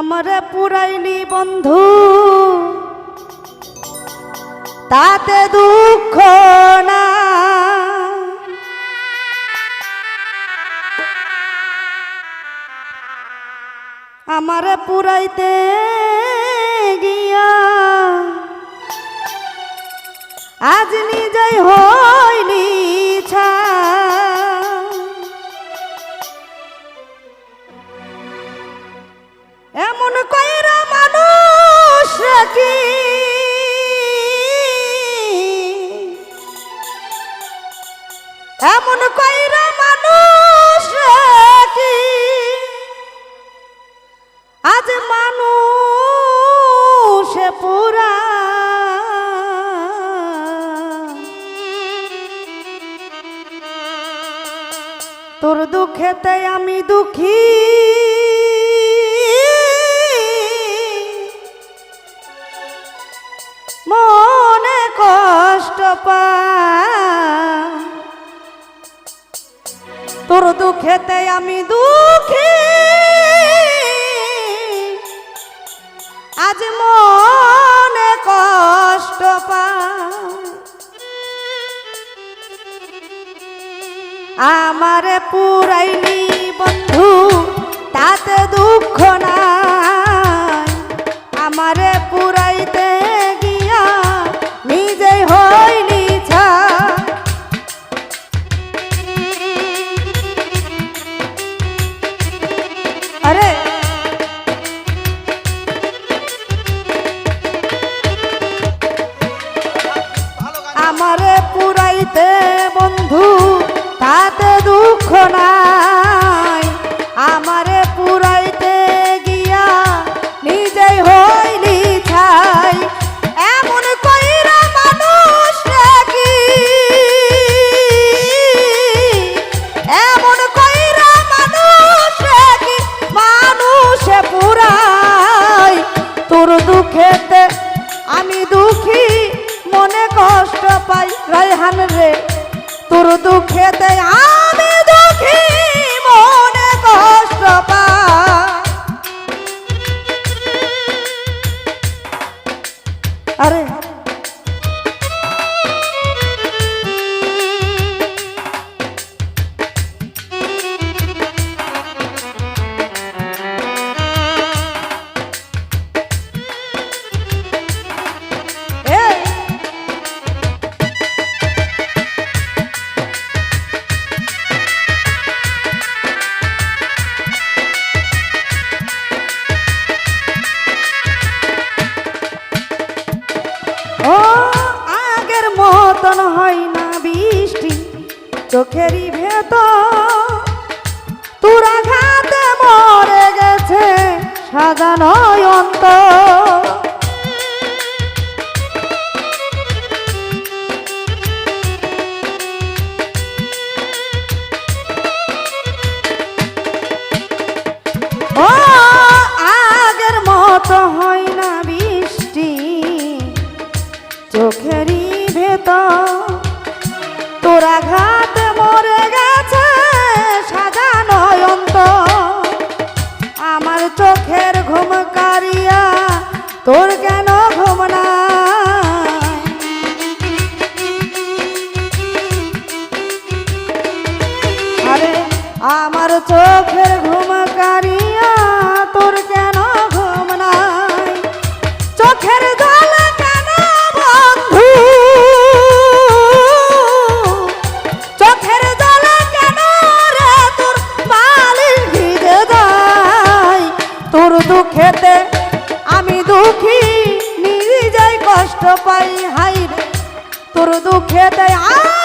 আমারে পুরাইলি বন্ধু। তাতে দুঃখ না। আমারে পুরাইতে গিয়া আজ নিজেই হইলি ছা এমন কইরা মানুষ কি আজ মানুষ পুরা। তোর দুঃখেতে আমি দুঃখী। আমারে পুরাইলি বন্ধু তাতে দুঃখ পাই রায়হান রে তোর দুঃখেতে আমি দুঃখী মনে কষ্ট পাই। আরে মতন হয় না বৃষ্টি চোখেরই ভেত তোরা ঘাতে মরে গেছে সাজানো অন্ত কষ্ট পাই হাই রে তোর দুঃখে আমি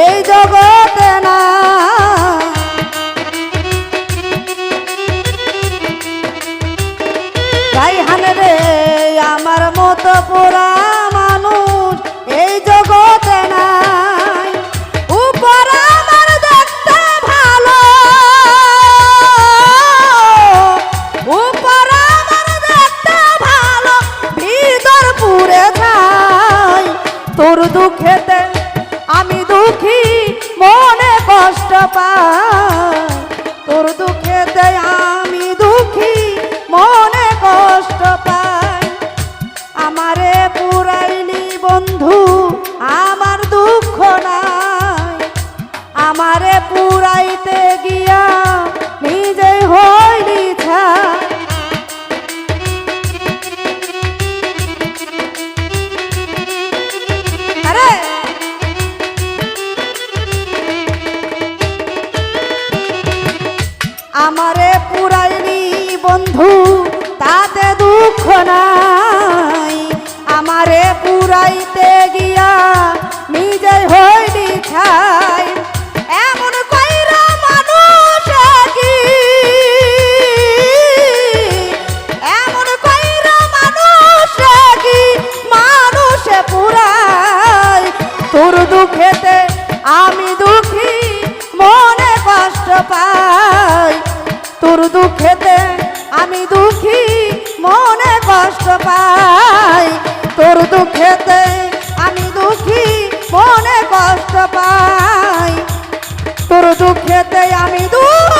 এই জগতে না। রাইহান রে আমার মতো পুরা আমি দুঃখী মনে কষ্ট আমারে বন্ধু আমার দুঃখ আমারে পুরাইতে গিয়া আমারে পুরাইনি বন্ধু তাতে দুঃখ নাই। আমারে পুরাইতে গিয়া নিজে হইলি ছাই। তোর দুঃখেতে আমি দুঃখী, মনে কষ্ট পাই। তোর দুঃখেতে আমি দুঃখী, মনে কষ্ট পাই। তোর দুঃখেতে আমি দুঃখ।